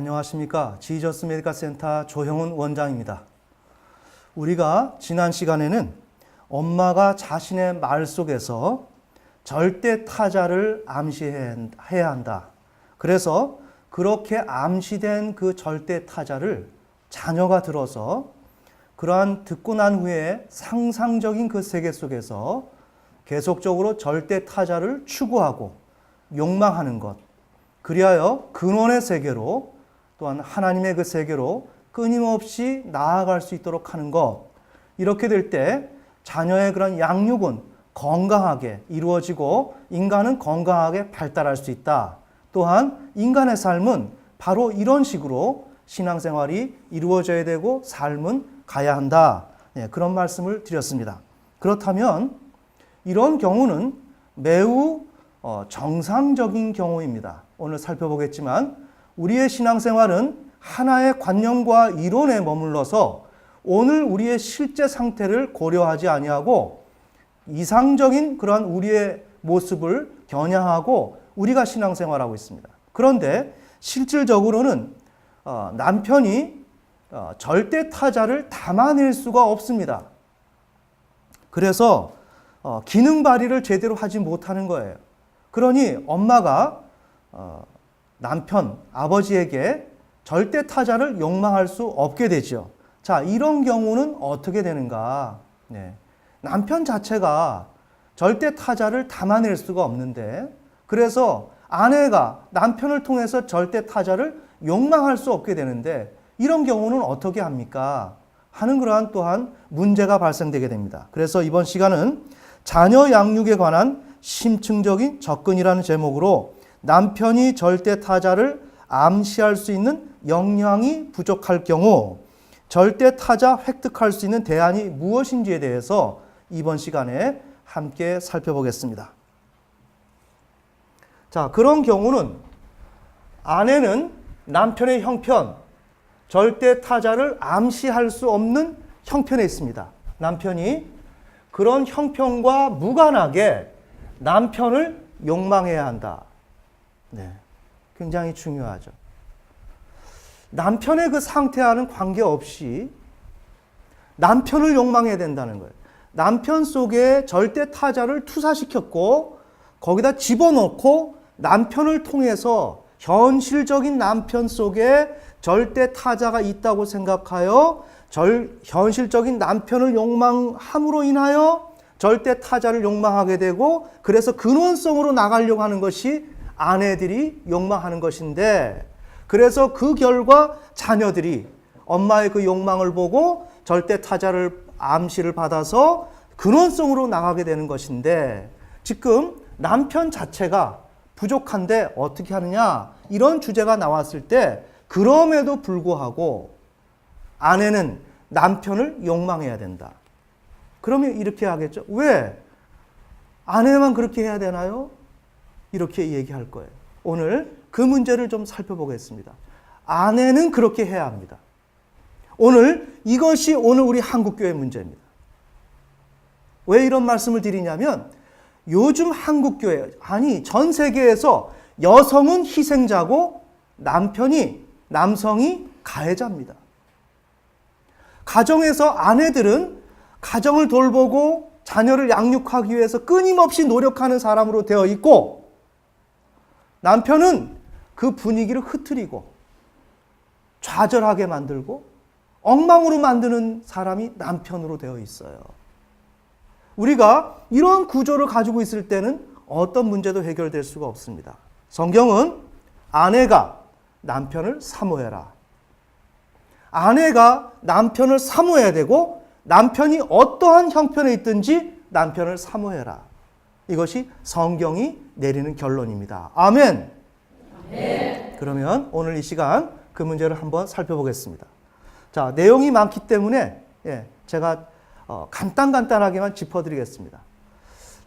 안녕하십니까. 지저스 메디카 센터 조형훈 원장입니다. 우리가 지난 시간에는 엄마가 자신의 말 속에서 절대 타자를 암시해야 한다. 그래서 그렇게 암시된 그 절대 타자를 자녀가 들어서 그러한 듣고 난 후에 상상적인 그 세계 속에서 계속적으로 절대 타자를 추구하고 욕망하는 것. 그리하여 근원의 세계로 또한 하나님의 그 세계로 끊임없이 나아갈 수 있도록 하는 것. 이렇게 될 때 자녀의 그런 양육은 건강하게 이루어지고 인간은 건강하게 발달할 수 있다. 또한 인간의 삶은 바로 이런 식으로 신앙생활이 이루어져야 되고 삶은 가야 한다. 네, 그런 말씀을 드렸습니다. 그렇다면 이런 경우는 매우 어, 정상적인 경우입니다. 오늘 살펴보겠지만 우리의 신앙생활은 하나의 관념과 이론에 머물러서 오늘 우리의 실제 상태를 고려하지 아니하고 이상적인 그러한 우리의 모습을 겨냥하고 우리가 신앙생활하고 있습니다. 그런데 실질적으로는 어, 남편이 어, 절대 타자를 담아낼 수가 없습니다. 그래서 어, 기능 발휘를 제대로 하지 못하는 거예요. 그러니 엄마가 어, 남편, 아버지에게 절대 타자를 욕망할 수 없게 되죠. 자, 이런 경우는 어떻게 되는가? 네. 남편 자체가 절대 타자를 담아낼 수가 없는데, 그래서 아내가 남편을 통해서 절대 타자를 욕망할 수 없게 되는데, 이런 경우는 어떻게 합니까? 하는 그러한 또한 문제가 발생되게 됩니다. 그래서 이번 시간은 자녀 양육에 관한 심층적인 접근이라는 제목으로 남편이 절대 타자를 암시할 수 있는 역량이 부족할 경우 절대 타자 획득할 수 있는 대안이 무엇인지에 대해서 이번 시간에 함께 살펴보겠습니다. 자, 그런 경우는 아내는 남편의 형편, 절대 타자를 암시할 수 없는 형편에 있습니다. 남편이 그런 형편과 무관하게 남편을 욕망해야 한다. 네. 굉장히 중요하죠. 남편의 그 상태와는 관계없이 남편을 욕망해야 된다는 거예요. 남편 속에 절대 타자를 투사시켰고 거기다 집어넣고 남편을 통해서 현실적인 남편 속에 절대 타자가 있다고 생각하여 절, 현실적인 남편을 욕망함으로 인하여 절대 타자를 욕망하게 되고 그래서 근원성으로 나가려고 하는 것이 아내들이 욕망하는 것인데 그래서 그 결과 자녀들이 엄마의 그 욕망을 보고 절대 타자를 암시를 받아서 근원성으로 나가게 되는 것인데 지금 남편 자체가 부족한데 어떻게 하느냐 이런 주제가 나왔을 때 그럼에도 불구하고 아내는 남편을 욕망해야 된다. 그러면 이렇게 하겠죠. 왜? 아내만 그렇게 해야 되나요? 이렇게 얘기할 거예요. 오늘 그 문제를 좀 살펴보겠습니다. 아내는 그렇게 해야 합니다. 오늘 이것이 오늘 우리 한국교회 문제입니다. 왜 이런 말씀을 드리냐면 요즘 한국교회, 아니 전 세계에서 여성은 희생자고 남편이, 남성이 가해자입니다. 가정에서 아내들은 가정을 돌보고 자녀를 양육하기 위해서 끊임없이 노력하는 사람으로 되어 있고 남편은 그 분위기를 흐트리고 좌절하게 만들고 엉망으로 만드는 사람이 남편으로 되어 있어요. 우리가 이런 구조를 가지고 있을 때는 어떤 문제도 해결될 수가 없습니다. 성경은 아내가 남편을 사모해라. 아내가 남편을 사모해야 되고 남편이 어떠한 형편에 있든지 남편을 사모해라. 이것이 성경이 내리는 결론입니다. 아멘. 네. 그러면 오늘 이 시간 그 문제를 한번 살펴보겠습니다. 자, 내용이 많기 때문에 예, 제가 어, 간단간단하게만 짚어드리겠습니다.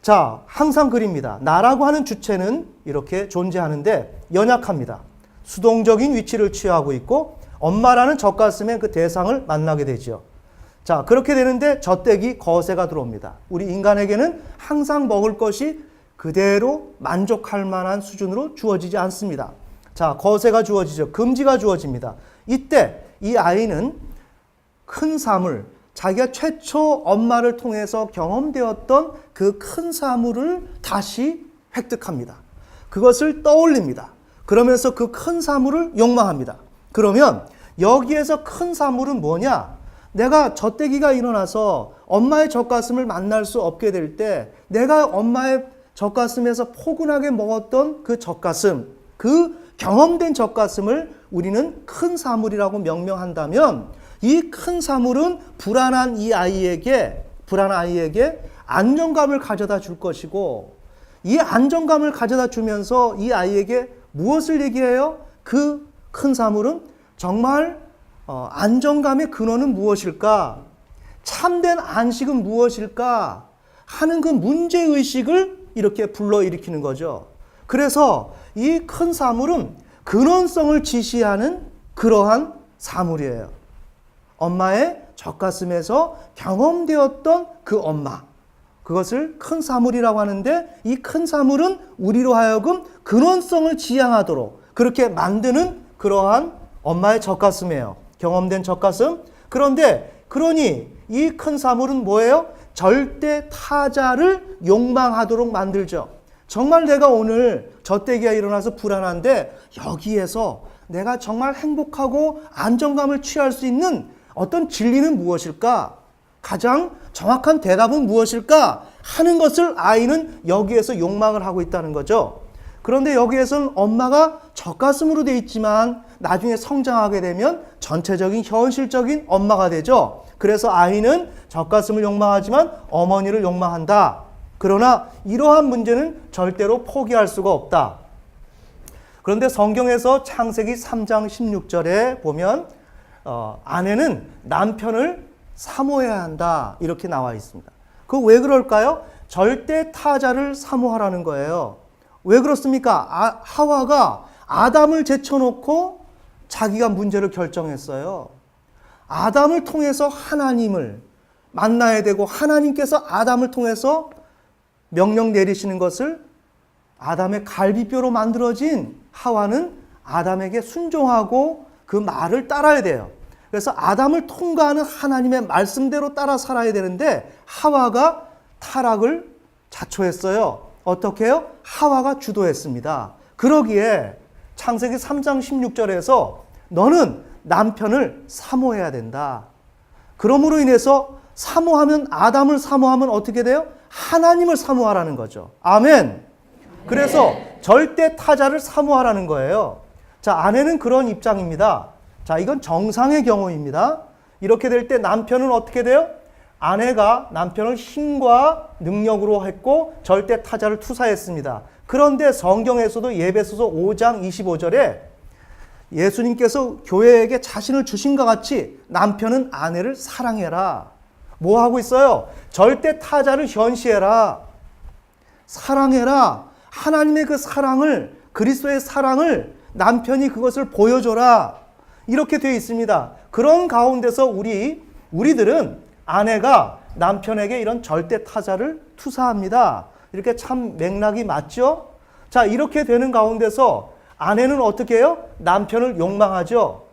자, 항상 그립니다. 나라고 하는 주체는 이렇게 존재하는데 연약합니다. 수동적인 위치를 취하고 있고 엄마라는 젖가슴의 그 대상을 만나게 되죠. 자, 그렇게 되는데 젖대기 거세가 들어옵니다. 우리 인간에게는 항상 먹을 것이 그대로 만족할 만한 수준으로 주어지지 않습니다. 자, 거세가 주어지죠. 금지가 주어집니다. 이때 이 아이는 큰 사물, 자기가 최초 엄마를 통해서 경험되었던 그 큰 사물을 다시 획득합니다. 그것을 떠올립니다. 그러면서 그 큰 사물을 욕망합니다. 그러면 여기에서 큰 사물은 뭐냐? 내가 젖대기가 일어나서 엄마의 젖가슴을 만날 수 없게 될 때 내가 엄마의 젖가슴에서 포근하게 먹었던 그 젖가슴, 그 경험된 젖가슴을 우리는 큰 사물이라고 명명한다면 이 큰 사물은 불안한 이 아이에게 불안한 아이에게 안정감을 가져다 줄 것이고 이 안정감을 가져다 주면서 이 아이에게 무엇을 얘기해요? 그 큰 사물은 정말 어, 안정감의 근원은 무엇일까? 참된 안식은 무엇일까? 하는 그 문제의식을 이렇게 불러일으키는 거죠. 그래서 이 큰 사물은 근원성을 지시하는 그러한 사물이에요. 엄마의 젖가슴에서 경험되었던 그 엄마. 그것을 큰 사물이라고 하는데 이 큰 사물은 우리로 하여금 근원성을 지향하도록 그렇게 만드는 그러한 엄마의 젖가슴이에요. 경험된 젖가슴. 그런데 그러니 이 큰 사물은 뭐예요? 절대 타자를 욕망하도록 만들죠. 정말 내가 오늘 젖대기가 일어나서 불안한데 여기에서 내가 정말 행복하고 안정감을 취할 수 있는 어떤 진리는 무엇일까? 가장 정확한 대답은 무엇일까? 하는 것을 아이는 여기에서 욕망을 하고 있다는 거죠. 그런데 여기에서는 엄마가 젖가슴으로 돼 있지만 나중에 성장하게 되면 전체적인 현실적인 엄마가 되죠. 그래서 아이는 젖가슴을 욕망하지만 어머니를 욕망한다. 그러나 이러한 문제는 절대로 포기할 수가 없다. 그런데 성경에서 창세기 3장 16절에 보면 어, 아내는 남편을 사모해야 한다 이렇게 나와 있습니다. 그 왜 그럴까요? 절대 타자를 사모하라는 거예요. 왜 그렇습니까? 아, 하와가 아담을 제쳐놓고 자기가 문제를 결정했어요. 아담을 통해서 하나님을 만나야 되고 하나님께서 아담을 통해서 명령 내리시는 것을 아담의 갈비뼈로 만들어진 하와는 아담에게 순종하고 그 말을 따라야 돼요. 그래서 아담을 통과하는 하나님의 말씀대로 따라 살아야 되는데 하와가 타락을 자초했어요. 어떻게 해요? 하와가 주도했습니다. 그러기에 창세기 3장 16절에서 너는 남편을 사모해야 된다. 그러므로 인해서 사모하면 아담을 사모하면 어떻게 돼요? 하나님을 사모하라는 거죠. 아멘. 그래서 절대 타자를 사모하라는 거예요. 자, 아내는 그런 입장입니다. 자, 이건 정상의 경우입니다. 이렇게 될 때 남편은 어떻게 돼요? 아내가 남편을 힘과 능력으로 했고 절대 타자를 투사했습니다. 그런데 성경에서도 예배소서 5장 25절에 예수님께서 교회에게 자신을 주신 것 같이 남편은 아내를 사랑해라. 뭐 하고 있어요? 절대 타자를 현시해라. 사랑해라. 하나님의 그 사랑을 그리스도의 사랑을 남편이 그것을 보여줘라. 이렇게 되어 있습니다. 그런 가운데서 우리 우리들은 아내가 남편에게 이런 절대 타자를 투사합니다. 이렇게 참 맥락이 맞죠? 자, 이렇게 되는 가운데서 아내는 어떻게 해요? 남편을 욕망하죠.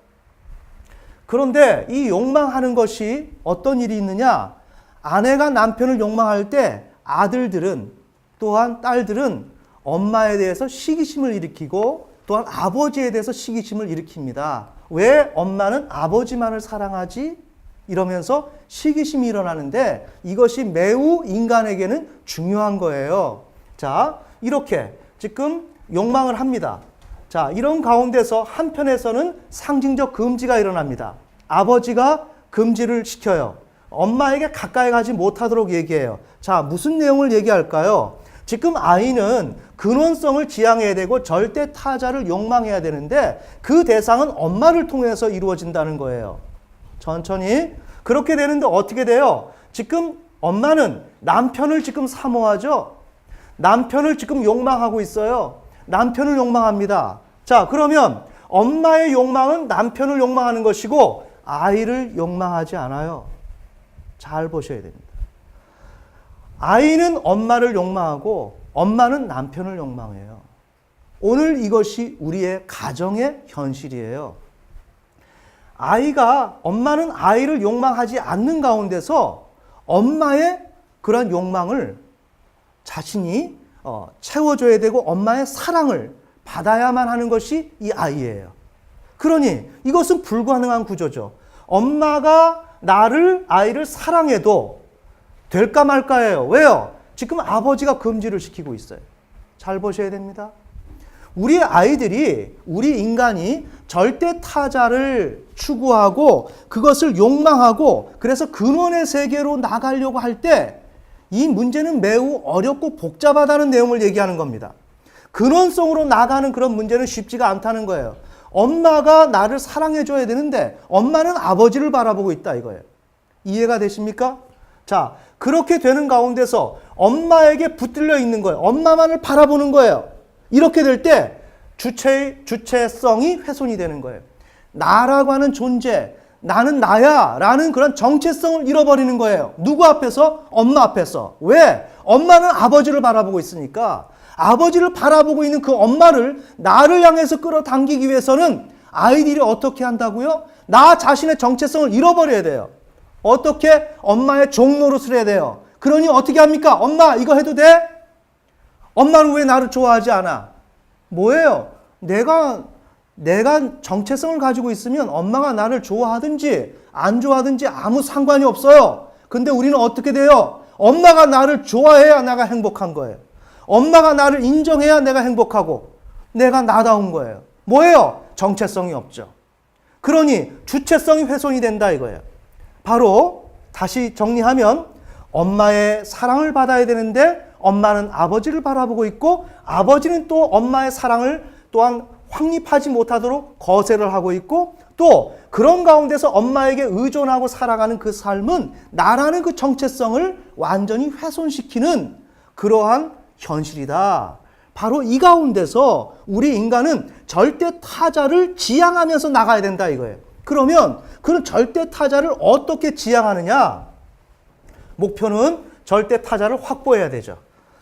그런데 이 욕망하는 것이 어떤 일이 있느냐? 아내가 남편을 욕망할 때 아들들은 또한 딸들은 엄마에 대해서 시기심을 일으키고 또한 아버지에 대해서 시기심을 일으킵니다. 왜 엄마는 아버지만을 사랑하지? 이러면서 시기심이 일어나는데 이것이 매우 인간에게는 중요한 거예요. 자, 이렇게 지금 욕망을 합니다. 자, 이런 가운데서 한편에서는 상징적 금지가 일어납니다. 아버지가 금지를 시켜요. 엄마에게 가까이 가지 못하도록 얘기해요. 자, 무슨 내용을 얘기할까요? 지금 아이는 근원성을 지향해야 되고 절대 타자를 욕망해야 되는데 그 대상은 엄마를 통해서 이루어진다는 거예요. 천천히. 그렇게 되는데 어떻게 돼요? 지금 엄마는 남편을 지금 사모하죠? 남편을 지금 욕망하고 있어요. 남편을 욕망합니다. 자, 그러면 엄마의 욕망은 남편을 욕망하는 것이고 아이를 욕망하지 않아요. 잘 보셔야 됩니다. 아이는 엄마를 욕망하고 엄마는 남편을 욕망해요. 오늘 이것이 우리의 가정의 현실이에요. 아이가 엄마는 아이를 욕망하지 않는 가운데서 엄마의 그런 욕망을 자신이 어, 채워줘야 되고 엄마의 사랑을 받아야만 하는 것이 이 아이예요. 그러니 이것은 불가능한 구조죠. 엄마가 나를 아이를 사랑해도 될까 말까예요. 왜요? 지금 아버지가 금지를 시키고 있어요. 잘 보셔야 됩니다. 우리 아이들이 우리 인간이 절대 타자를 추구하고 그것을 욕망하고 그래서 근원의 세계로 나가려고 할 때 이 문제는 매우 어렵고 복잡하다는 내용을 얘기하는 겁니다. 근원성으로 나가는 그런 문제는 쉽지가 않다는 거예요. 엄마가 나를 사랑해 줘야 되는데 엄마는 아버지를 바라보고 있다 이거예요. 이해가 되십니까? 자, 그렇게 되는 가운데서 엄마에게 붙들려 있는 거예요. 엄마만을 바라보는 거예요. 이렇게 될 때 주체 주체성이 훼손이 되는 거예요. 나라고 하는 존재, 나는 나야 라는 그런 정체성을 잃어버리는 거예요. 누구 앞에서? 엄마 앞에서. 왜? 엄마는 아버지를 바라보고 있으니까 아버지를 바라보고 있는 그 엄마를 나를 향해서 끌어당기기 위해서는 아이들이 어떻게 한다고요? 나 자신의 정체성을 잃어버려야 돼요. 어떻게? 엄마의 종노릇을 해야 돼요. 그러니 어떻게 합니까? 엄마, 이거 해도 돼? 엄마는 왜 나를 좋아하지 않아? 뭐예요? 내가, 내가 정체성을 가지고 있으면 엄마가 나를 좋아하든지 안 좋아하든지 아무 상관이 없어요. 근데 우리는 어떻게 돼요? 엄마가 나를 좋아해야 내가 행복한 거예요. 엄마가 나를 인정해야 내가 행복하고 내가 나다운 거예요. 뭐예요? 정체성이 없죠. 그러니 주체성이 훼손이 된다 이거예요. 바로 다시 정리하면 엄마의 사랑을 받아야 되는데 엄마는 아버지를 바라보고 있고 아버지는 또 엄마의 사랑을 또한 확립하지 못하도록 거세를 하고 있고 또 그런 가운데서 엄마에게 의존하고 살아가는 그 삶은 나라는 그 정체성을 완전히 훼손시키는 그러한 현실이다. 바로 이 가운데서 우리 인간은 절대 타자를 지향하면서 나가야 된다 이거예요. 그러면 그런 절대 타자를 어떻게 지향하느냐? 목표는 절대 타자를 확보해야 되죠.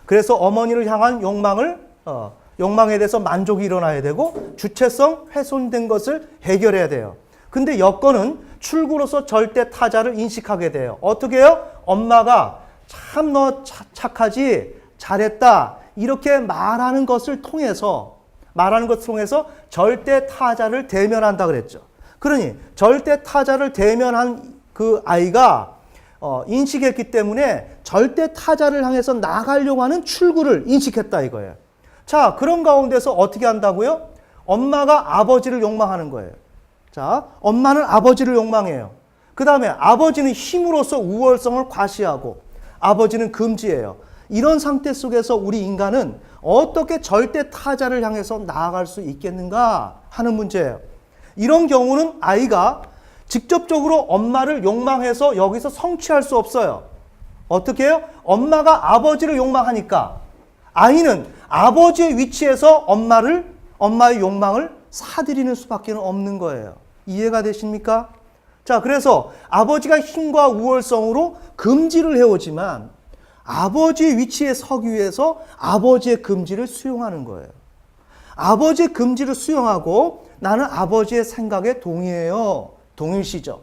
그래서 어머니를 향한 욕망을 어, 욕망에 대해서 만족이 일어나야 되고 주체성 훼손된 것을 해결해야 돼요. 근데 여건은 출구로서 절대 타자를 인식하게 돼요. 어떻게 해요? 엄마가 참 너 착하지 잘했다 이렇게 말하는 것을 통해서 말하는 것을 통해서 절대 타자를 대면한다 그랬죠. 그러니 절대 타자를 대면한 그 아이가 어, 인식했기 때문에 절대 타자를 향해서 나가려고 하는 출구를 인식했다 이거예요. 자, 그런 가운데서 어떻게 한다고요? 엄마가 아버지를 욕망하는 거예요. 자, 엄마는 아버지를 욕망해요. 그 다음에 아버지는 힘으로써 우월성을 과시하고 아버지는 금지해요. 이런 상태 속에서 우리 인간은 어떻게 절대 타자를 향해서 나아갈 수 있겠는가 하는 문제예요. 이런 경우는 아이가 직접적으로 엄마를 욕망해서 여기서 성취할 수 없어요. 어떻게 해요? 엄마가 아버지를 욕망하니까 아이는 아버지의 위치에서 엄마를 엄마의 욕망을 사들이는 수밖에 없는 거예요. 이해가 되십니까? 자, 그래서 아버지가 힘과 우월성으로 금지를 해오지만 아버지의 위치에 서기 위해서 아버지의 금지를 수용하는 거예요. 아버지의 금지를 수용하고 나는 아버지의 생각에 동의해요. 동일시죠.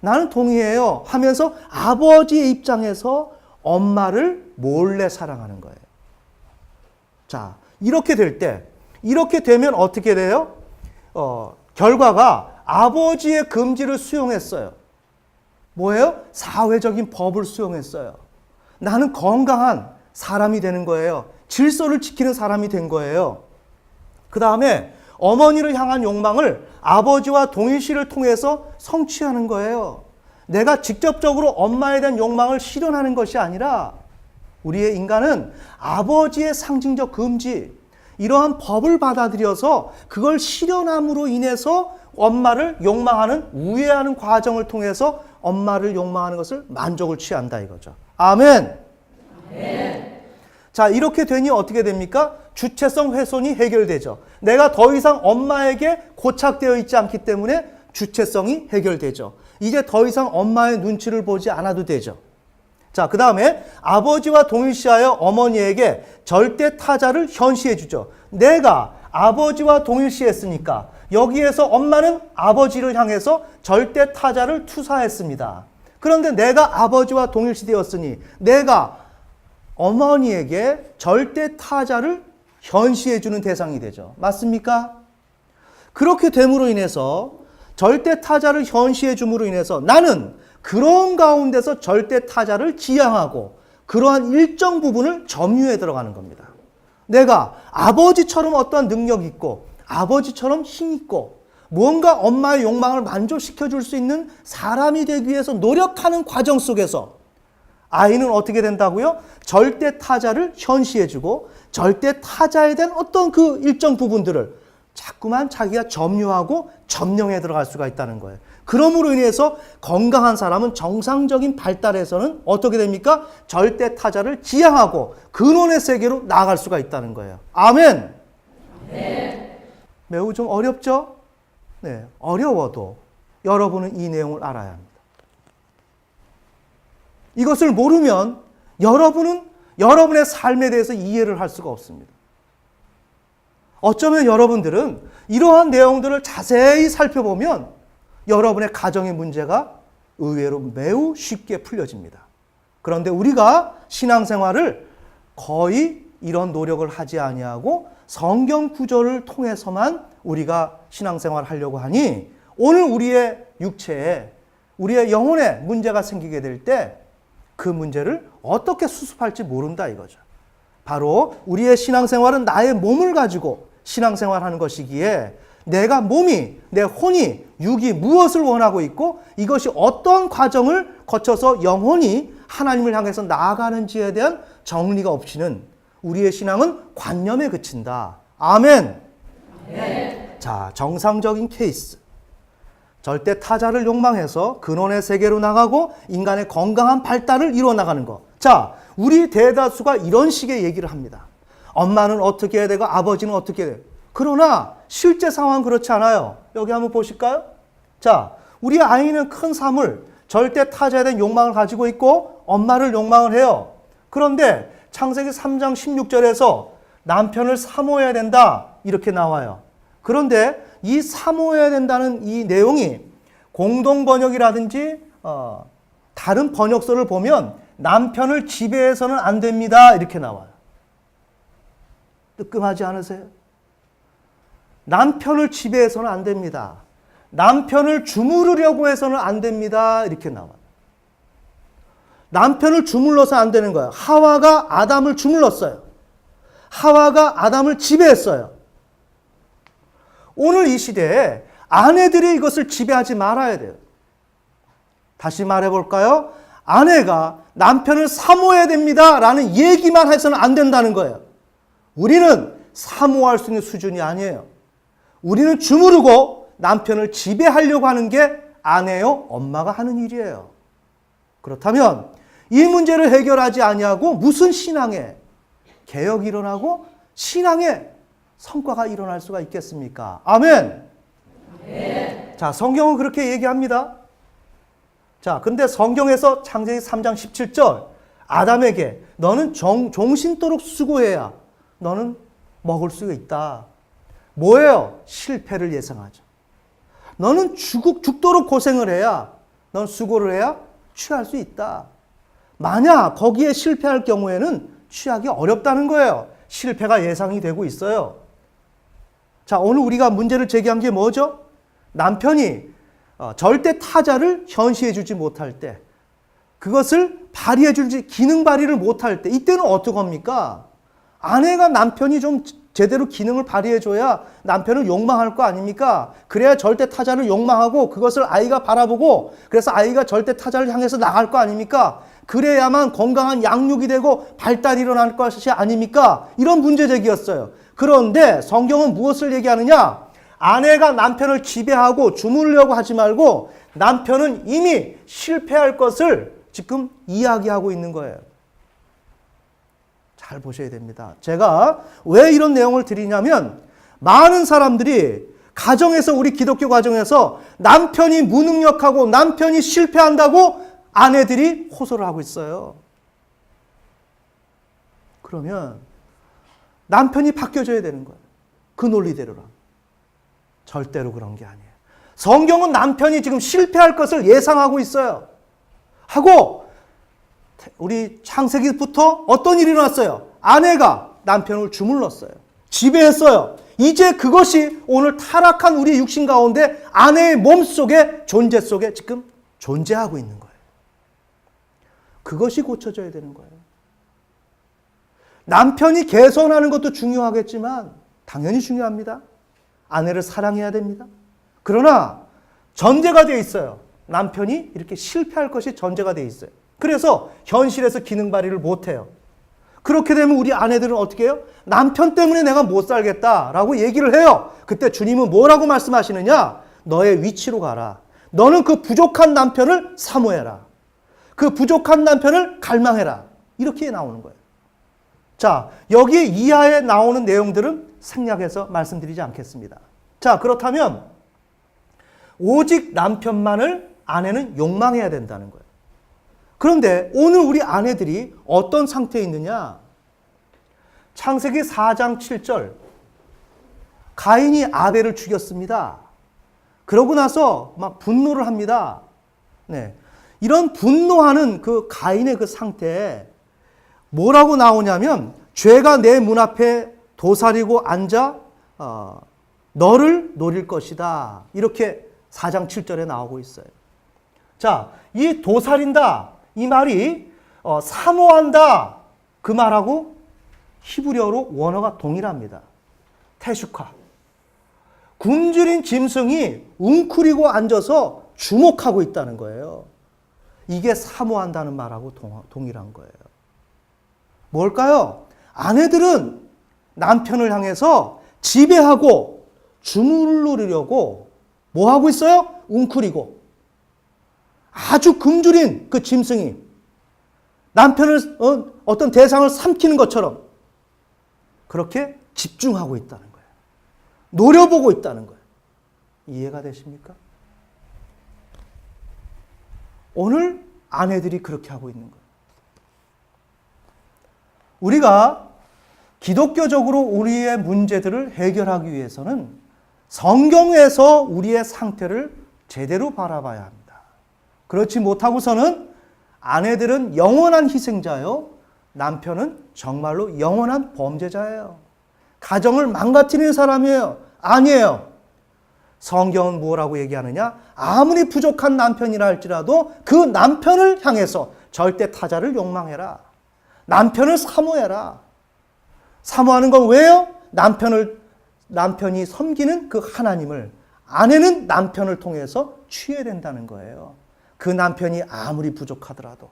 나는 동의해요. 하면서 아버지의 입장에서 엄마를 몰래 사랑하는 거예요. 자, 이렇게 될 때, 이렇게 되면 어떻게 돼요? 어, 결과가 아버지의 금지를 수용했어요. 뭐예요? 사회적인 법을 수용했어요. 나는 건강한 사람이 되는 거예요. 질서를 지키는 사람이 된 거예요. 그 다음에 어머니를 향한 욕망을 아버지와 동일시를 통해서 성취하는 거예요. 내가 직접적으로 엄마에 대한 욕망을 실현하는 것이 아니라 우리의 인간은 아버지의 상징적 금지, 이러한 법을 받아들여서 그걸 실현함으로 인해서 엄마를 욕망하는, 우애하는 과정을 통해서 엄마를 욕망하는 것을 만족을 취한다 이거죠. 아멘. 아멘. 자, 이렇게 되니 어떻게 됩니까? 주체성 훼손이 해결되죠. 내가 더 이상 엄마에게 고착되어 있지 않기 때문에 주체성이 해결되죠. 이제 더 이상 엄마의 눈치를 보지 않아도 되죠. 자, 그 다음에 아버지와 동일시하여 어머니에게 절대 타자를 현시해 주죠. 내가 아버지와 동일시했으니까 여기에서 엄마는 아버지를 향해서 절대 타자를 투사했습니다. 그런데 내가 아버지와 동일시되었으니 내가 어머니에게 절대 타자를 현시해 주는 대상이 되죠. 맞습니까? 그렇게 됨으로 인해서 절대 타자를 현시해 줌으로 인해서 나는 그런 가운데서 절대 타자를 지향하고 그러한 일정 부분을 점유해 들어가는 겁니다. 내가 아버지처럼 어떠한 능력 있고 아버지처럼 힘 있고 무언가 엄마의 욕망을 만족시켜 줄 수 있는 사람이 되기 위해서 노력하는 과정 속에서 아이는 어떻게 된다고요? 절대 타자를 현시해 주고 절대 타자에 대한 어떤 그 일정 부분들을 자꾸만 자기가 점유하고 점령해 들어갈 수가 있다는 거예요. 그러므로 인해서 건강한 사람은 정상적인 발달에서는 어떻게 됩니까? 절대 타자를 지향하고 근원의 세계로 나아갈 수가 있다는 거예요. 아멘. 매우 좀 어렵죠? 네, 어려워도 여러분은 이 내용을 알아야 합니다. 이것을 모르면 여러분은 여러분의 삶에 대해서 이해를 할 수가 없습니다. 어쩌면 여러분들은 이러한 내용들을 자세히 살펴보면 여러분의 가정의 문제가 의외로 매우 쉽게 풀려집니다. 그런데 우리가 신앙생활을 거의 이런 노력을 하지 아니하고 성경 구절을 통해서만 우리가 신앙생활을 하려고 하니 오늘 우리의 육체에 우리의 영혼에 문제가 생기게 될 때 그 문제를 어떻게 수습할지 모른다 이거죠. 바로 우리의 신앙생활은 나의 몸을 가지고 신앙생활하는 것이기에 내가 몸이 내 혼이 육이 무엇을 원하고 있고 이것이 어떤 과정을 거쳐서 영혼이 하나님을 향해서 나아가는지에 대한 정리가 없이는 우리의 신앙은 관념에 그친다. 아멘. 자, 정상적인 케이스. 절대 타자를 욕망해서 근원의 세계로 나가고 인간의 건강한 발달을 이루어 나가는 것. 자, 우리 대다수가 이런 식의 얘기를 합니다. 엄마는 어떻게 해야 되고 아버지는 어떻게 해야 돼. 그러나 실제 상황은 그렇지 않아요. 여기 한번 보실까요? 자, 우리 아이는 큰 사물, 절대 타자에 대한 욕망을 가지고 있고 엄마를 욕망을 해요. 그런데 창세기 3장 16절에서 남편을 사모해야 된다. 이렇게 나와요. 그런데 이 사모해야 된다는 이 내용이 공동 번역이라든지 어, 다른 번역서를 보면 남편을 지배해서는 안 됩니다. 이렇게 나와요. 뜨끔하지 않으세요? 남편을 지배해서는 안 됩니다. 남편을 주무르려고 해서는 안 됩니다. 이렇게 나와요. 남편을 주물러서 안 되는 거예요. 하와가 아담을 주물렀어요. 하와가 아담을 지배했어요. 오늘 이 시대에 아내들이 이것을 지배하지 말아야 돼요. 다시 말해볼까요? 아내가 남편을 사모해야 됩니다. 라는 얘기만 해서는 안 된다는 거예요. 우리는 사모할 수 있는 수준이 아니에요. 우리는 주무르고 남편을 지배하려고 하는 게 아내요, 엄마가 하는 일이에요. 그렇다면 이 문제를 해결하지 아니하고 무슨 신앙에 개혁이 일어나고 신앙에 성과가 일어날 수가 있겠습니까? 아멘. 자, 성경은 그렇게 얘기합니다. 자, 근데 성경에서 창세기 3장 17절 아담에게 너는 정, 종신토록 수고해야 너는 먹을 수 있다. 뭐예요? 실패를 예상하죠. 너는 죽, 죽도록 고생을 해야 넌 수고를 해야 취할 수 있다. 만약 거기에 실패할 경우에는 취하기 어렵다는 거예요. 실패가 예상이 되고 있어요. 자, 오늘 우리가 문제를 제기한 게 뭐죠? 남편이 어, 절대 타자를 현시해 주지 못할 때, 그것을 발휘해 주지, 기능 발휘를 못할 때, 이때는 어떡합니까? 아내가 남편이 좀 제대로 기능을 발휘해 줘야 남편을 욕망할 거 아닙니까? 그래야 절대 타자를 욕망하고 그것을 아이가 바라보고 그래서 아이가 절대 타자를 향해서 나갈 거 아닙니까? 그래야만 건강한 양육이 되고 발달이 일어날 것이 아닙니까? 이런 문제 제기였어요. 그런데 성경은 무엇을 얘기하느냐? 아내가 남편을 지배하고 주무르려고 하지 말고 남편은 이미 실패할 것을 지금 이야기하고 있는 거예요. 잘 보셔야 됩니다. 제가 왜 이런 내용을 드리냐면 많은 사람들이 가정에서 우리 기독교 가정에서 남편이 무능력하고 남편이 실패한다고 아내들이 호소를 하고 있어요. 그러면 남편이 바뀌어줘야 되는 거예요. 그 논리대로라. 절대로 그런 게 아니에요. 성경은 남편이 지금 실패할 것을 예상하고 있어요. 하고 우리 창세기부터 어떤 일이 일어났어요? 아내가 남편을 주물렀어요. 지배했어요. 이제 그것이 오늘 타락한 우리 육신 가운데 아내의 몸 속에 존재 속에 지금 존재하고 있는 거예요. 그것이 고쳐져야 되는 거예요. 남편이 개선하는 것도 중요하겠지만 당연히 중요합니다. 아내를 사랑해야 됩니다. 그러나 전제가 되어 있어요. 남편이 이렇게 실패할 것이 전제가 되어 있어요. 그래서 현실에서 기능 발휘를 못 해요. 그렇게 되면 우리 아내들은 어떻게 해요? 남편 때문에 내가 못 살겠다라고 얘기를 해요. 그때 주님은 뭐라고 말씀하시느냐? 너의 위치로 가라. 너는 그 부족한 남편을 사모해라. 그 부족한 남편을 갈망해라. 이렇게 나오는 거예요. 자, 여기 이하에 나오는 내용들은 생략해서 말씀드리지 않겠습니다. 자, 그렇다면 오직 남편만을 아내는 욕망해야 된다는 거예요. 그런데 오늘 우리 아내들이 어떤 상태에 있느냐? 창세기 4장 7절. 가인이 아벨을 죽였습니다. 그러고 나서 막 분노를 합니다. 네. 이런 분노하는 그 가인의 그 상태에 뭐라고 나오냐면 죄가 내 문 앞에 도사리고 앉아 어, 너를 노릴 것이다. 이렇게 4장 7절에 나오고 있어요. 자, 이 도살인다 이 말이 어, 사모한다 그 말하고 히브리어로 원어가 동일합니다. 태슈카. 굶주린 짐승이 웅크리고 앉아서 주목하고 있다는 거예요. 이게 사모한다는 말하고 동, 동일한 거예요. 뭘까요? 아내들은 남편을 향해서 지배하고 주물르려고 뭐 하고 있어요? 웅크리고 아주 굶주린 그 짐승이 남편을 어, 어떤 대상을 삼키는 것처럼 그렇게 집중하고 있다는 거예요. 노려보고 있다는 거예요. 이해가 되십니까? 오늘 아내들이 그렇게 하고 있는 거예요. 우리가 기독교적으로 우리의 문제들을 해결하기 위해서는 성경에서 우리의 상태를 제대로 바라봐야 합니다. 그렇지 못하고서는 아내들은 영원한 희생자요, 남편은 정말로 영원한 범죄자예요. 가정을 망가뜨리는 사람이에요. 아니에요. 성경은 뭐라고 얘기하느냐? 아무리 부족한 남편이라 할지라도 그 남편을 향해서 절대 타자를 욕망해라. 남편을 사모해라. 사모하는 건 왜요? 남편을 남편이 섬기는 그 하나님을 아내는 남편을 통해서 취해야 된다는 거예요. 그 남편이 아무리 부족하더라도.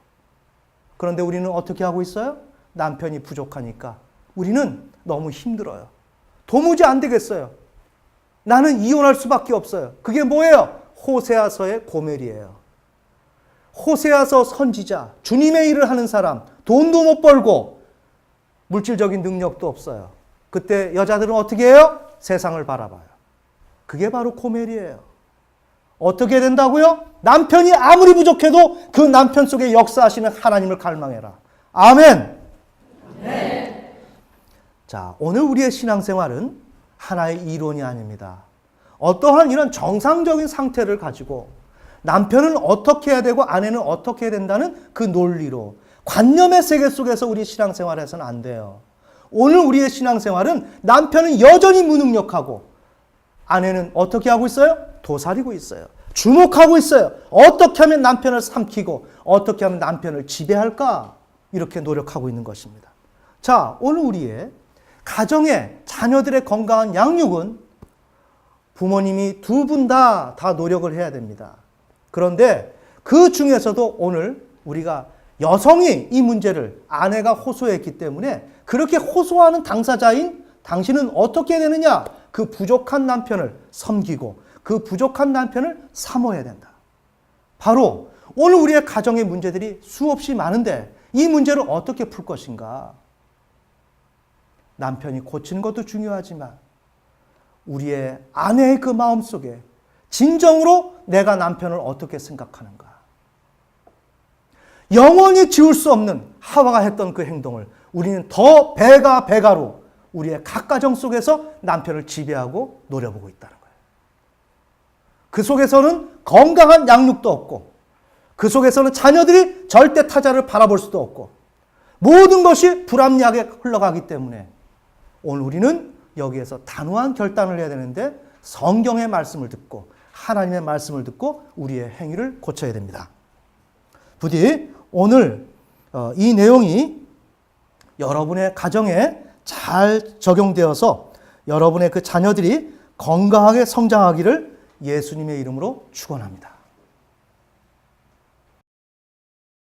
그런데 우리는 어떻게 하고 있어요? 남편이 부족하니까 우리는 너무 힘들어요. 도무지 안 되겠어요. 나는 이혼할 수밖에 없어요. 그게 뭐예요? 호세아서의 고멜이에요. 호세아서 선지자, 주님의 일을 하는 사람, 돈도 못 벌고 물질적인 능력도 없어요. 그때 여자들은 어떻게 해요? 세상을 바라봐요. 그게 바로 고멜이에요. 어떻게 된다고요? 남편이 아무리 부족해도 그 남편 속에 역사하시는 하나님을 갈망해라. 아멘. 자, 오늘 우리의 신앙생활은 하나의 이론이 아닙니다. 어떠한 이런 정상적인 상태를 가지고 남편은 어떻게 해야 되고 아내는 어떻게 해야 된다는 그 논리로 관념의 세계 속에서 우리 신앙생활에서는 안 돼요. 오늘 우리의 신앙생활은 남편은 여전히 무능력하고 아내는 어떻게 하고 있어요? 도사리고 있어요. 주목하고 있어요. 어떻게 하면 남편을 삼키고 어떻게 하면 남편을 지배할까? 이렇게 노력하고 있는 것입니다. 자, 오늘 우리의 가정의 자녀들의 건강한 양육은 부모님이 두 분 다다 노력을 해야 됩니다. 그런데 그 중에서도 오늘 우리가 여성이 이 문제를 아내가 호소했기 때문에 그렇게 호소하는 당사자인 당신은 어떻게 되느냐? 그 부족한 남편을 섬기고 그 부족한 남편을 사모해야 된다. 바로 오늘 우리의 가정의 문제들이 수없이 많은데 이 문제를 어떻게 풀 것인가? 남편이 고치는 것도 중요하지만 우리의 아내의 그 마음 속에 진정으로 내가 남편을 어떻게 생각하는가? 영원히 지울 수 없는 하와가 했던 그 행동을 우리는 더 배가 배가로 우리의 각 가정 속에서 남편을 지배하고 노려보고 있다는 거예요. 그 속에서는 건강한 양육도 없고, 그 속에서는 자녀들이 절대 타자를 바라볼 수도 없고, 모든 것이 불합리하게 흘러가기 때문에 오늘 우리는 여기에서 단호한 결단을 해야 되는데 성경의 말씀을 듣고 하나님의 말씀을 듣고 우리의 행위를 고쳐야 됩니다. 부디 오늘 어, 이 내용이 여러분의 가정에 잘 적용되어서 여러분의 그 자녀들이 건강하게 성장하기를 예수님의 이름으로 축원합니다.